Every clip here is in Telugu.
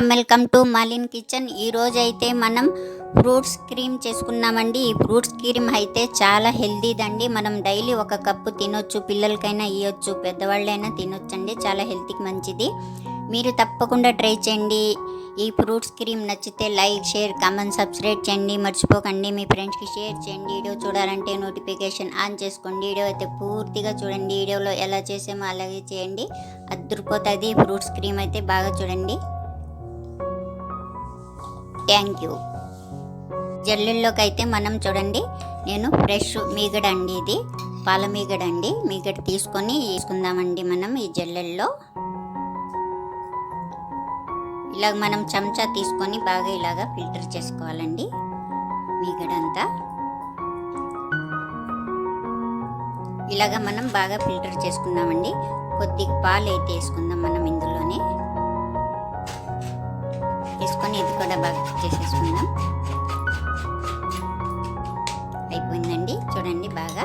Welcome welcome to Malin kitchen. ఈరోజు అయితే మనం ఫ్రూట్స్ క్రీమ్ చేసుకున్నామండి ఈ ఫ్రూట్స్ క్రీమ్ అయితే చాలా హెల్తీదండి. మనం డైలీ ఒక కప్పు తినొచ్చు పిల్లలకైనా ఇవ్వచ్చు పెద్దవాళ్ళైనా తినొచ్చండి. చాలా హెల్తీకి మంచిది. మీరు తప్పకుండా ట్రై చేయండి. ఈ ఫ్రూట్స్ క్రీమ్ నచ్చితే లైక్ షేర్ కామెంట్ సబ్స్క్రైబ్ చేయండి. మర్చిపోకండి. మీ ఫ్రెండ్స్కి షేర్ చేయండి. వీడియో చూడాలంటే నోటిఫికేషన్ ఆన్ చేసుకోండి. వీడియో అయితే పూర్తిగా చూడండి. వీడియోలో ఎలా చేసామో అలాగే చేయండి. అద్దరిపోతుంది. ఫ్రూట్స్ క్రీమ్ అయితే బాగా చూడండి. థ్యాంక్ యూ జల్లుల్లోకి అయితే మనం చూడండి నేను ఫ్రెష్ మీగడ అండి ఇది. పాల మీగడ అండి. మీగడ తీసుకొని వేసుకుందామండి మనం ఈ జల్లెల్లో. ఇలాగ మనం చెంచా తీసుకొని బాగా ఇలాగా ఫిల్టర్ చేసుకోవాలండి మీగడంతా. ఇలాగ మనం బాగా ఫిల్టర్ చేసుకుందామండి. కొద్దిగా పాలు అయితే వేసుకుందాం మనం ఇందులోనే. చేసుకొని ఇది కూడా బాగా చేసేసుకుందాం. అయిపోయిందండి. చూడండి బాగా.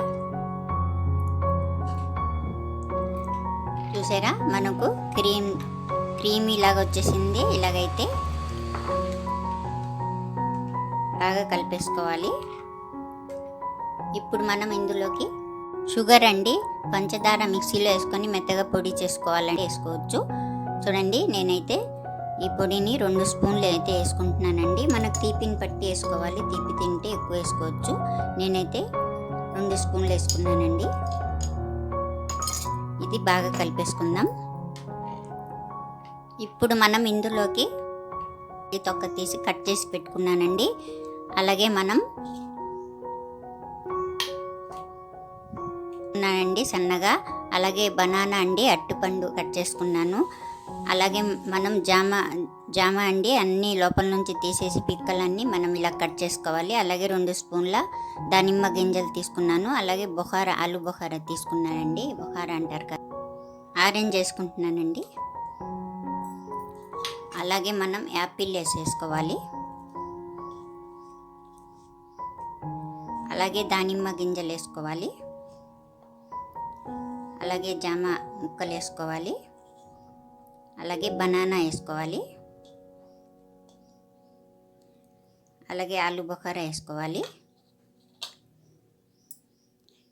చూసారా? మనకు క్రీమ్ క్రీమ్ ఇలాగ వచ్చేసింది. ఇలాగైతే బాగా కలిపేసుకోవాలి. ఇప్పుడు మనం ఇందులోకి షుగర్ అండి పంచదార మిక్సీలో వేసుకొని మెత్తగా పొడి చేసుకోవాలంటే వేసుకోవచ్చు. చూడండి నేనైతే ఈ పొడిని రెండు స్పూన్లు అయితే వేసుకుంటున్నానండి. మనకు తీపిని పట్టి వేసుకోవాలి. తీపి తింటే ఎక్కువ వేసుకోవచ్చు. నేనైతే రెండు స్పూన్లు వేసుకున్నానండి. ఇది బాగా కలిపేసుకుందాం. ఇప్పుడు మనం ఇందులోకి ఈ తొక్క తీసి కట్ చేసి పెట్టుకున్నానండి. అలాగే మనం ఉన్నానండి సన్నగా. అలాగే బనానా అండి అట్టుపండు కట్ చేసుకున్నాను. అలాగే మనం జామ జామ అండి అన్ని లోపల నుంచి తీసేసి పిక్కలన్నీ మనం ఇలా కట్ చేసుకోవాలి. అలాగే రెండు స్పూన్ల దానిమ్మ గింజలు తీసుకున్నాను. అలాగే బొహార ఆలు బొహార తీసుకున్నానండి. బొహార అంటారు కదా ఆరెంజ్ వేసుకుంటున్నానండి. అలాగే మనం యాపిల్ వేసేసుకోవాలి. అలాగే దానిమ్మ గింజలు వేసుకోవాలి. అలాగే జామ ముక్కలు వేసుకోవాలి. అలాగే బనానా వేసుకోవాలి. అలాగే ఆలు బొకారా వేసుకోవాలి.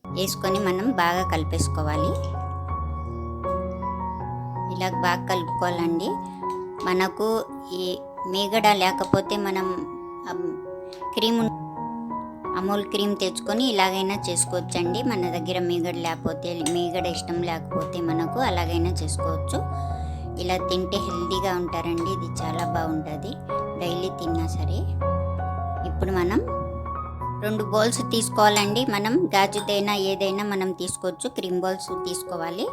వేసుకొని మనం బాగా కలిపేసుకోవాలి. ఇలా బాగా కలుపుకోవాలండి. మనకు ఈ మీగడ లేకపోతే మనం క్రీమ్ అమూల్ క్రీమ్ తెచ్చుకొని ఇలాగైనా చేసుకోవచ్చండి. మన దగ్గర మీగడ లేకపోతే మీగడ ఇష్టం లేకపోతే మనకు అలాగైనా చేసుకోవచ్చు. ఇలా తింటే హెల్తీగా ఉంటారండి. ఇది చాలా బాగుంటుంది. డైలీ తిన్నా సరే. ఇప్పుడు మనం రెండు బౌల్స్ తీసుకోవాలండి. మనం గాజుదైనా ఏదైనా మనం తీసుకోవచ్చు. క్రీమ్ బౌల్స్ తీసుకోవాలి.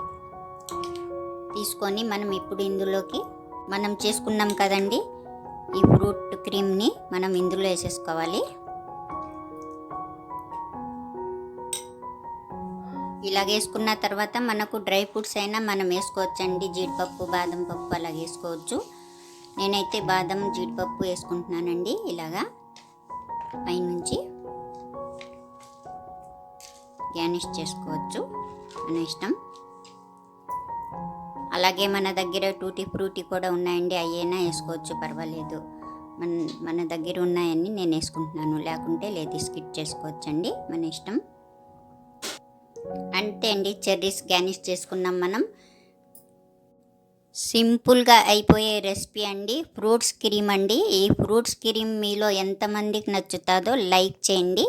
తీసుకొని మనం ఇప్పుడు ఇందులోకి మనం చేసుకున్నాం కదండి. ఈ ఫ్రూట్ క్రీమ్ని మనం ఇందులో వేసేసుకోవాలి. ఇలాగ వేసుకున్న తర్వాత మనకు డ్రై ఫ్రూట్స్ అయినా మనం వేసుకోవచ్చండి. జీడిపప్పు బాదం పప్పు అలా వేసుకోవచ్చు. నేనైతే బాదం జీడిపప్పు వేసుకుంటున్నానండి ఇలాగా. పైనుంచి గ్యానిష్ చేసుకోవచ్చు. మన ఇష్టం. అలాగే మన దగ్గర టూటీ ఫ్రూటీ కూడా ఉన్నాయండి. అయ్యేనా వేసుకోవచ్చు పర్వాలేదు. మన మన దగ్గర ఉన్నాయని నేను వేసుకుంటున్నాను. లేకుంటే లేదు స్కిట్ చేసుకోవచ్చండి. మన ఇష్టం. అంతే అండి చెర్రీస్ గార్నిష్ చేసుకున్నాం మనం. సింపుల్గా అయిపోయే రెసిపీ అండి ఫ్రూట్స్ క్రీమ్ అండి. ఈ ఫ్రూట్స్ క్రీమ్ మీలో ఎంతమందికి నచ్చుతుందో లైక్ చేయండి.